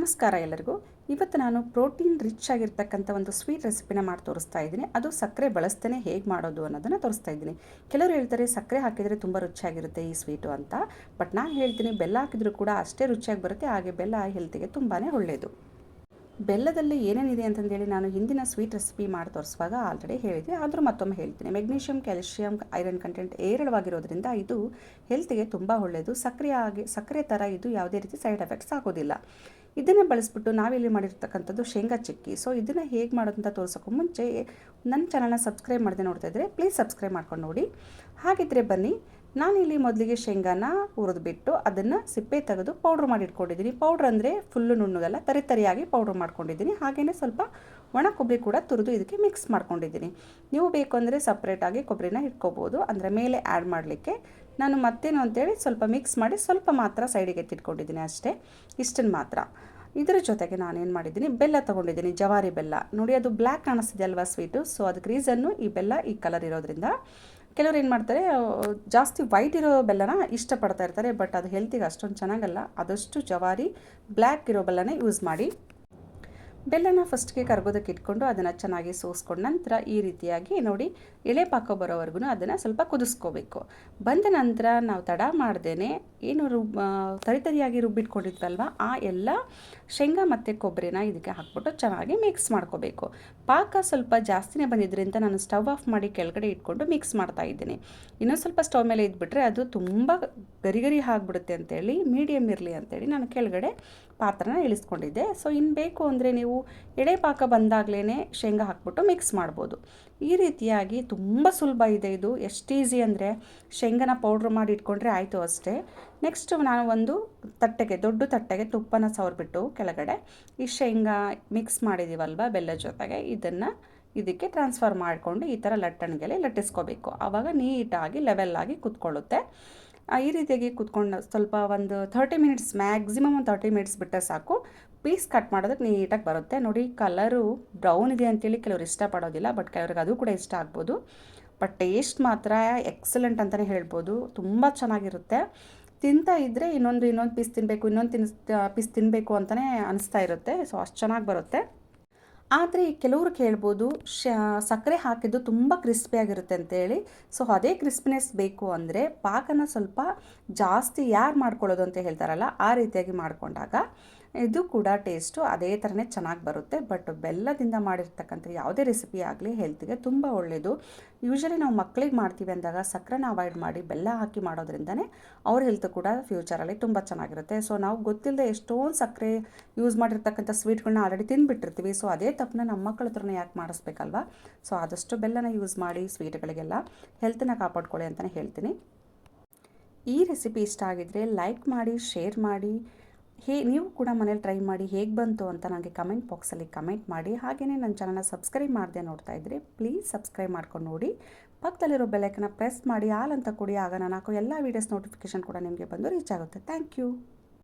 ನಮಸ್ಕಾರ ಎಲ್ಲರಿಗೂ. ಇವತ್ತು ನಾನು ಪ್ರೋಟೀನ್ ರಿಚ್ ಆಗಿರ್ತಕ್ಕಂಥ ಒಂದು ಸ್ವೀಟ್ ರೆಸಿಪಿನ ಮಾಡಿ ತೋರಿಸ್ತಾ ಇದ್ದೀನಿ. ಅದು ಸಕ್ಕರೆ ಬಳಸ್ತೇನೆ ಹೇಗೆ ಮಾಡೋದು ಅನ್ನೋದನ್ನು ತೋರಿಸ್ತಾ ಇದ್ದೀನಿ. ಕೆಲವರು ಹೇಳ್ತಾರೆ ಸಕ್ಕರೆ ಹಾಕಿದರೆ ತುಂಬ ರುಚಿಯಾಗಿರುತ್ತೆ ಈ ಸ್ವೀಟು ಅಂತ. ಬಟ್ ನಾನು ಹೇಳ್ತೀನಿ ಬೆಲ್ಲ ಹಾಕಿದರೂ ಕೂಡ ಅಷ್ಟೇ ರುಚಿಯಾಗಿ ಬರುತ್ತೆ. ಹಾಗೆ ಬೆಲ್ಲ ಹೆಲ್ತಿಗೆ ತುಂಬಾ ಒಳ್ಳೆಯದು ಬೆಲ್ಲದಲ್ಲಿ ಏನೇನಿದೆ ಅಂತಂದೇಳಿ ನಾನು ಹಿಂದಿನ ಸ್ವೀಟ್ ರೆಸಿಪಿ ಮಾಡಿ ತೋರಿಸುವಾಗ ಆಲ್ರೆಡಿ ಹೇಳಿದೆ ಆದರೂ ಮತ್ತೊಮ್ಮೆ ಹೇಳ್ತೀನಿ. ಮೆಗ್ನೀಷಿಯಂ, ಕ್ಯಾಲ್ಶಿಯಂ, ಐರನ್ ಕಂಟೆಂಟ್ ಏರಳವಾಗಿರೋದ್ರಿಂದ ಇದು ಹೆಲ್ತಿಗೆ ತುಂಬ ಒಳ್ಳೆಯದು ಸಕ್ಕರೆ ಆಗಿ ಸಕ್ಕರೆ ಥರ ಇದು ಯಾವುದೇ ರೀತಿ ಸೈಡ್ ಎಫೆಕ್ಟ್ಸ್ ಆಗೋದಿಲ್ಲ. ಇದನ್ನು ಬಳಸ್ಬಿಟ್ಟು ನಾವಿಲ್ಲಿ ಮಾಡಿರ್ತಕ್ಕಂಥದ್ದು ಶೇಂಗಾ ಚಿಕ್ಕಿ. ಸೊ ಇದನ್ನು ಹೇಗೆ ಮಾಡೋದಂತ ಅಂತ ತೋರ್ಸೋಕ್ಕೂ ಮುಂಚೆ ನನ್ನ ಚಾನಲ್ನ ಸಬ್ಸ್ಕ್ರೈಬ್ ಮಾಡದೆ ನೋಡ್ತಾ ಇದ್ದರೆ ಪ್ಲೀಸ್ ಸಬ್ಸ್ಕ್ರೈಬ್ ಮಾಡ್ಕೊಂಡು ನೋಡಿ. ಹಾಗಿದ್ದರೆ ಬನ್ನಿ ನಾನಿಲ್ಲಿ ಮೊದಲಿಗೆ ಶೇಂಗಾನ ಹುರಿದ್ಬಿಟ್ಟು ಅದನ್ನು ಸಿಪ್ಪೆ ತೆಗೆದು ಪೌಡ್ರ್ ಮಾಡಿ ಇಟ್ಕೊಂಡಿದ್ದೀನಿ ಪೌಡ್ರ್ ಅಂದರೆ ಫುಲ್ಲು ನುಣ್ಣಗಲ್ಲ, ತರಿ ತರಿಯಾಗಿ ಪೌಡ್ರ್ ಮಾಡ್ಕೊಂಡಿದ್ದೀನಿ. ಹಾಗೆಯೇ ಸ್ವಲ್ಪ ಒಣ ಕೊಬ್ಬರಿ ಕೂಡ ತುರಿದು ಇದಕ್ಕೆ ಮಿಕ್ಸ್ ಮಾಡ್ಕೊಂಡಿದ್ದೀನಿ. ನೀವು ಬೇಕು ಅಂದರೆ ಸಪ್ರೇಟಾಗಿ ಕೊಬ್ಬರಿನ ಇಟ್ಕೋಬೋದು. ಅಂದರೆ ಮೇಲೆ ಆ್ಯಡ್ ಮಾಡಲಿಕ್ಕೆ ನಾನು ಮತ್ತೇನು ಅಂತೇಳಿ ಸ್ವಲ್ಪ ಮಿಕ್ಸ್ ಮಾಡಿ ಸ್ವಲ್ಪ ಮಾತ್ರ ಸೈಡಿಗೆ ಎತ್ತಿಟ್ಕೊಂಡಿದ್ದೀನಿ ಅಷ್ಟೇ. ಇಷ್ಟನ್ನು ಮಾತ್ರ. ಇದರ ಜೊತೆಗೆ ನಾನೇನು ಮಾಡಿದ್ದೀನಿ? ಬೆಲ್ಲ ತೊಗೊಂಡಿದ್ದೀನಿ. ಜವಾರಿ ಬೆಲ್ಲ. ನೋಡಿ ಅದು ಬ್ಲ್ಯಾಕ್ ಕಾಣಿಸ್ತಿದೆ ಅಲ್ವಾ ಸ್ವೀಟು ಸೊ ಅದಕ್ಕೆ ರೀಸನ್ನು ಈ ಬೆಲ್ಲ ಈ ಕಲರ್ ಇರೋದ್ರಿಂದ ಕೆಲವ್ರು ಏನು ಮಾಡ್ತಾರೆ ಜಾಸ್ತಿ ವೈಟ್ ಇರೋ ಬೆಲ್ಲನ ಇಷ್ಟಪಡ್ತಾ ಇರ್ತಾರೆ ಬಟ್ ಅದು ಹೆಲ್ತಿಗೆ ಅಷ್ಟೊಂದು ಚೆನ್ನಾಗಲ್ಲ. ಆದಷ್ಟು ಜವಾರಿ ಬ್ಲ್ಯಾಕ್ ಇರೋ ಬೆಲ್ಲನೇ ಯೂಸ್ ಮಾಡಿ. ಬೆಲ್ಲನ ಫಸ್ಟ್ಗೆ ಕರಗೋದಕ್ಕೆ ಇಟ್ಕೊಂಡು ಅದನ್ನು ಚೆನ್ನಾಗಿ ಸೋಸ್ಕೊಂಡು ನಂತರ ಈ ರೀತಿಯಾಗಿ ನೋಡಿ ಎಳೆ ಪಾಕ ಬರೋವರೆಗೂ ಅದನ್ನು ಸ್ವಲ್ಪ ಕುದಿಸ್ಕೋಬೇಕು. ಬಂದ ನಂತರ ನಾವು ತಡ ಮಾಡ್ದೇನೆ ಏನು ರುಬ್ ತರಿತರಿಯಾಗಿ ರುಬ್ಬಿಟ್ಕೊಂಡಿದ್ವಲ್ವ ಆ ಎಲ್ಲ ಶೇಂಗಾ ಮತ್ತು ಕೊಬ್ಬರಿನ ಇದಕ್ಕೆ ಹಾಕ್ಬಿಟ್ಟು ಚೆನ್ನಾಗಿ ಮಿಕ್ಸ್ ಮಾಡ್ಕೋಬೇಕು. ಪಾಕ ಸ್ವಲ್ಪ ಜಾಸ್ತಿನೇ ಬಂದಿದ್ದರಿಂದ ನಾನು ಸ್ಟವ್ ಆಫ್ ಮಾಡಿ ಕೆಳಗಡೆ ಇಟ್ಕೊಂಡು ಮಿಕ್ಸ್ ಮಾಡ್ತಾ ಇದ್ದೀನಿ. ಇನ್ನೊಂದು ಸ್ವಲ್ಪ ಸ್ಟವ್ ಮೇಲೆ ಇದ್ಬಿಟ್ರೆ ಅದು ತುಂಬ ಗರಿಗರಿ ಗರಿ ಆಗಿಬಿಡುತ್ತೆ ಅಂತೇಳಿ ಮೀಡಿಯಮ್ ಇರಲಿ ಅಂತೇಳಿ ನಾನು ಕೆಳಗಡೆ ಪಾತ್ರನ ಇಳಿಸ್ಕೊಂಡಿದ್ದೆ. ಸೊ ಇನ್ನು ಬೇಕು ಅಂದರೆ ನೀವು ಎಳೆ ಪಾಕ ಬಂದಾಗಲೇ ಶೇಂಗಾ ಹಾಕ್ಬಿಟ್ಟು ಮಿಕ್ಸ್ ಮಾಡ್ಬೋದು. ಈ ರೀತಿಯಾಗಿ ತುಂಬ ಸುಲಭ ಇದೆ ಇದು. ಎಷ್ಟು ಈಸಿ ಅಂದರೆ ಶೇಂಗಾನ ಪೌಡ್ರ್ ಮಾಡಿ ಇಟ್ಕೊಂಡ್ರೆ ಆಯಿತು ಅಷ್ಟೇ. ನೆಕ್ಸ್ಟ್ ನಾನು ಒಂದು ತಟ್ಟೆಗೆ, ದೊಡ್ಡ ತಟ್ಟೆಗೆ ತುಪ್ಪನ ಸವರ್ಬಿಟ್ಟು ಕೆಳಗಡೆ ಈ ಶೇಂಗಾ ಮಿಕ್ಸ್ ಮಾಡಿದ್ದೀವಲ್ವ ಬೆಲ್ಲದ ಜೊತೆಗೆ, ಇದನ್ನು ಇದಕ್ಕೆ ಟ್ರಾನ್ಸ್ಫರ್ ಮಾಡಿಕೊಂಡು ಈ ಥರ ಲಟ್ಟಣಿಗೆಲೆ ಲಟ್ಟಿಸ್ಕೋಬೇಕು. ಆವಾಗ ನೀಟಾಗಿ ಲೆವೆಲ್ಲಾಗಿ ಕುತ್ಕೊಳ್ಳುತ್ತೆ. ಈ ರೀತಿಯಾಗಿ ಕೂತ್ಕೊಂಡು ಸ್ವಲ್ಪ ಒಂದು ಥರ್ಟಿ ಮಿನಿಟ್ಸ್ ಮ್ಯಾಕ್ಸಿಮಮ್ ಒಂದು ತರ್ಟಿ ಮಿನಿಟ್ಸ್ ಬಿಟ್ಟರೆ ಸಾಕು. ಪೀಸ್ ಕಟ್ ಮಾಡೋದಕ್ಕೆ ನೀಟಾಗಿ ಬರುತ್ತೆ. ನೋಡಿ ಕಲರು ಬ್ರೌನ್ ಇದೆ ಅಂತೇಳಿ ಕೆಲವರು ಇಷ್ಟಪಡೋದಿಲ್ಲ ಬಟ್ ಕೆಲವ್ರಿಗೆ ಅದು ಕೂಡ ಇಷ್ಟ ಆಗ್ಬೋದು. ಬಟ್ ಟೇಸ್ಟ್ ಮಾತ್ರ ಎಕ್ಸಲೆಂಟ್ ಅಂತಲೇ ಹೇಳ್ಬೋದು. ತುಂಬ ಚೆನ್ನಾಗಿರುತ್ತೆ. ತಿಂತಾ ಇದ್ದರೆ ಇನ್ನೊಂದು ಇನ್ನೊಂದು ಪೀಸ್ ತಿನ್ನಬೇಕು ಇನ್ನೊಂದು ತಿನ್ಸ್ ಪೀಸ್ ತಿನ್ನಬೇಕು ಅಂತಲೇ ಅನಿಸ್ತಾ ಇರುತ್ತೆ. ಸೊ ಅಷ್ಟು ಚೆನ್ನಾಗಿ ಬರುತ್ತೆ. ಆದರೆ ಕೆಲವರು ಕೇಳ್ಬೋದು, ಶ, ಸಕ್ಕರೆ ಹಾಕಿದ್ದು ತುಂಬ ಕ್ರಿಸ್ಪಿಯಾಗಿರುತ್ತೆ ಅಂತೇಳಿ. ಸೊ ಅದೇ ಕ್ರಿಸ್ಪಿನೆಸ್ ಬೇಕು ಅಂದರೆ ಪಾಕನ ಸ್ವಲ್ಪ ಜಾಸ್ತಿ ಯಾರು ಮಾಡ್ಕೊಳ್ಳೋದು ಅಂತ ಹೇಳ್ತಾರಲ್ಲ, ಆ ರೀತಿಯಾಗಿ ಮಾಡಿಕೊಂಡಾಗ ಇದು ಕೂಡ ಟೇಸ್ಟು ಅದೇ ಥರನೇ ಚೆನ್ನಾಗಿ ಬರುತ್ತೆ. ಬಟ್ ಬೆಲ್ಲದಿಂದ ಮಾಡಿರ್ತಕ್ಕಂಥ ಯಾವುದೇ ರೆಸಿಪಿ ಆಗಲಿ ಹೆಲ್ತ್ಗೆ ತುಂಬ ಒಳ್ಳೆಯದು ಯೂಶಲಿ ನಾವು ಮಕ್ಕಳಿಗೆ ಮಾಡ್ತೀವಿ ಅಂದಾಗ ಸಕ್ಕರೆನ ಅವಾಯ್ಡ್ ಮಾಡಿ ಬೆಲ್ಲ ಹಾಕಿ ಮಾಡೋದ್ರಿಂದನೇ ಅವ್ರ ಹೆಲ್ತ್ ಕೂಡ ಫ್ಯೂಚರಲ್ಲಿ ತುಂಬ ಚೆನ್ನಾಗಿರುತ್ತೆ. ಸೊ ನಾವು ಗೊತ್ತಿಲ್ಲದೆ ಎಷ್ಟೊಂದು ಸಕ್ಕರೆ ಯೂಸ್ ಮಾಡಿರ್ತಕ್ಕಂಥ ಸ್ವೀಟ್ಗಳನ್ನ ಆಲ್ರೆಡಿ ತಿಂದುಬಿಟ್ಟಿರ್ತೀವಿ. ಸೊ ಅದೇ ತಪ್ಪನ್ನ ನಮ್ಮ ಮಕ್ಕಳ ಹತ್ರನೇ ಯಾಕೆ ಮಾಡಿಸ್ಬೇಕಲ್ವಾ? ಸೊ ಆದಷ್ಟು ಬೆಲ್ಲನ ಯೂಸ್ ಮಾಡಿ ಸ್ವೀಟ್ಗಳಿಗೆಲ್ಲ ಹೆಲ್ತನ್ನ ಕಾಪಾಡ್ಕೊಳ್ಳಿ ಅಂತಲೇ ಹೇಳ್ತೀನಿ. ಈ ರೆಸಿಪಿ ಇಷ್ಟ ಆಗಿದ್ರೆ ಲೈಕ್ ಮಾಡಿ, ಶೇರ್ ಮಾಡಿ. ಹೇ, ನೀವು ಕೂಡ ಮನೇಲಿ ಟ್ರೈ ಮಾಡಿ ಹೇಗೆ ಬಂತು ಅಂತ ನನಗೆ ಕಮೆಂಟ್ ಬಾಕ್ಸಲ್ಲಿ ಕಮೆಂಟ್ ಮಾಡಿ. ಹಾಗೆಯೇ ನನ್ನ ಚಾನಲ್ನ ಸಬ್ಸ್ಕ್ರೈಬ್ ಮಾಡದೆ ನೋಡ್ತಾ ಇದ್ದರೆ ಪ್ಲೀಸ್ ಸಬ್ಸ್ಕ್ರೈಬ್ ಮಾಡ್ಕೊಂಡು ನೋಡಿ. ಪಕ್ಕದಲ್ಲಿರೋ ಬೆಲೆಕನ್ನು ಪ್ರೆಸ್ ಮಾಡಿ ಆಲ್ ಅಂತ ಕೊಡಿ ಆಗ ನಾನು ಹಾಕೋ ಎಲ್ಲ ವೀಡಿಯೋಸ್ ನೋಟಿಫಿಕೇಷನ್ ಕೂಡ ನಿಮಗೆ ಬಂದು ರೀಚ್ ಆಗುತ್ತೆ. Thank you